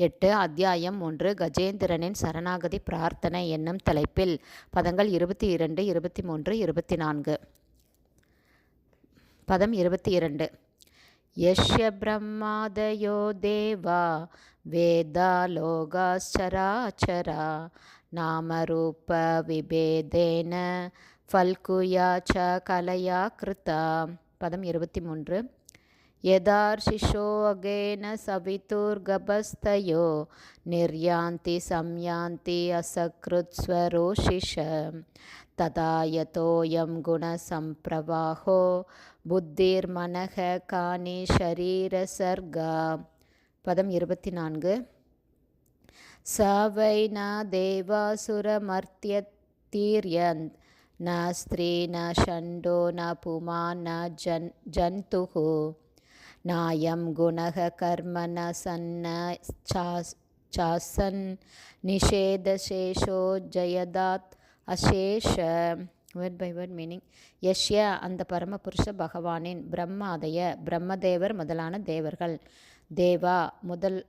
எட்டு அத்தியாயம் ஒன்று கஜேந்திரனின் சரணாகதி பிரார்த்தனை என்னும் தலைப்பில் பதங்கள் இருபத்தி இரண்டு இருபத்தி மூன்று இருபத்தி நான்கு. பதம் இருபத்தி இரண்டு. யஷ்ய பிரம்மாதயோ தேவா வேதா லோகாச்சராச்சரா நாமரூப விபேதேன ஃபல்குயா ச கலையா கிருதா பதம் இருபத்தி மூன்று. यदार्शिषोऽगेन सवितुर्गभस्तयो निर्यान्ति संयान्ति असकृत्स्वरोषिष। तदा यतोऽयं गुणसम्प्रवाहो बुद्धिर्मनः कानि शरीरसर्गा। पदम् इन्ग् स वै न देवासुरमर्त्यतीर्यन् न स्त्री न षण्डो न पुमा न जन् जन्तुः। नायं गुणः कर्म न सन्न चासन् निषेधशेषो ஜயதாத் அசேஷ வேர்ட் பை வேர்ட் மீனிங் யஷ்ய அந்த பரமபுருஷ பகவானின் பிரம்மாதய பிரம்மதேவர் முதலான தேவர்கள் தேவா முதல்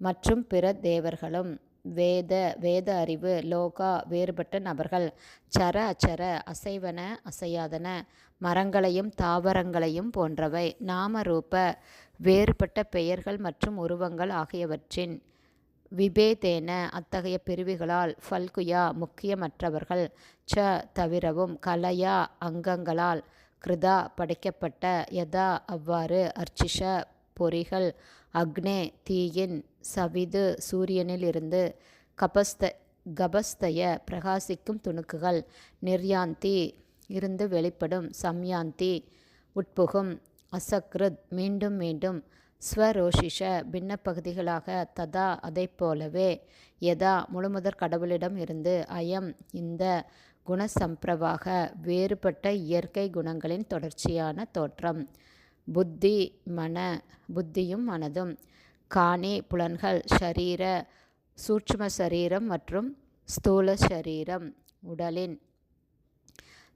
மற்றும் பிற தேவர்களும் வேத வேத அறிவு லோகா வேறுபட்ட நபர்கள். சர அச்சர அசைவன அசையாதன மரங்களையும் தாவரங்களையும் போன்றவை நாமரூப வேறுபட்ட பெயர்கள் மற்றும் உருவங்கள் ஆகியவற்றின் விபேதேன அத்தகைய பிரிவுகளால் ஃபல்குயா முக்கியமற்றவர்கள். ச தவிரவும் கலையா அங்கங்களால் கிருதா படைக்கப்பட்ட யதா அவ்வாறு அர்ச்சிஷ பொறிகள். அக்னே தீயின் சவிது சூரியனில் இருந்து கபஸ்த கபஸ்தய பிரகாசிக்கும் துணுக்குகள். நிர்யாந்தி இருந்து வெளிப்படும் சம்யாந்தி உட்புகும் அசக்ருத் மீண்டும் மீண்டும் ஸ்வரோஷிஷ பின்ன பகுதிகளாக ததா அதை போலவே யதா முழுமுதற் கடவுளிடம் இருந்து அயம் இந்த குணசம்பிரவாக வேறுபட்ட இயற்கை குணங்களின் தொடர்ச்சியான தோற்றம். புத்தி மன புத்தியும் மனதும். காணி புலன்கள் ஷரீர சூட்சும சரீரம் மற்றும் ஸ்தூல சரீரம் உடலின்.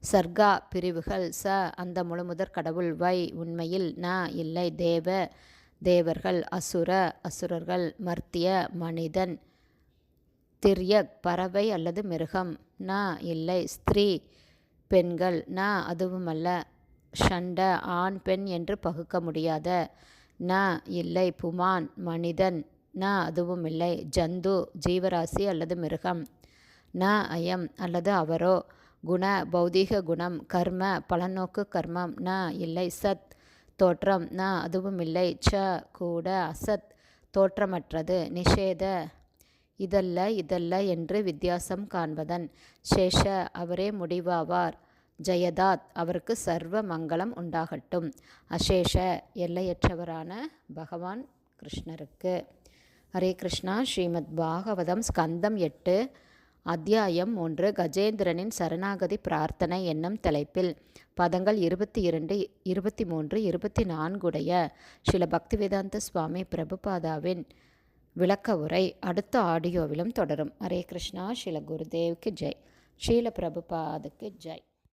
சர்க்கா பிரிவுகள் ச அந்த முழுமுதற் கடவுள் வை உண்மையில் ந இல்லை தேவ தேவர்கள் அசுர அசுரர்கள் மர்த்திய மனிதன். திரியக் பறவை அல்லது மிருகம் ந இல்லை ஸ்திரீ பெண்கள் ந அதுவுமல்ல. ஷண்ட ஆண் பெண் என்று பகுக்க முடியாத. ந இல்லை புமான் மனிதன். ந அதுவும் இல்லை ஜந்து ஜீவராசி அல்லது மிருகம். ந அயம் அல்லது அவரோ. குண பௌதீக குணம் கர்ம பலநோக்கு கர்மம். ந இல்லை சத். தோற்றம் ந அதுவும் இல்லை ச கூட அசத். தோற்றமற்றது நிஷேத. இதல்ல இதல்ல என்று வித்தியாசம் காண்பதன். சேஷ அவரே முடிவாவார். ஜெயதாத் அவருக்கு சர்வ மங்களம் உண்டாகட்டும். அசேஷ எல்லையற்றவரான பகவான் கிருஷ்ணருக்கு. ஹரே கிருஷ்ணா ஸ்ரீமத் பாகவதம் ஸ்கந்தம் எட்டு அத்தியாயம் ஒன்று கஜேந்திரனின் சரணாகதி பிரார்த்தனை என்னும் தலைப்பில். பதங்கள் இருபத்தி இரண்டு இருபத்தி மூன்று இருபத்தி நான்குடைய ஸ்ரீல பக்திவேதாந்த சுவாமி பிரபுபாதாவின் விளக்க உரை அடுத்த ஆடியோவிலும் தொடரும். ஹரே கிருஷ்ணா ஸ்ரீல குருதேவுக்கு ஜெய். ஸ்ரீல பிரபுபாதுக்கு ஜெய்.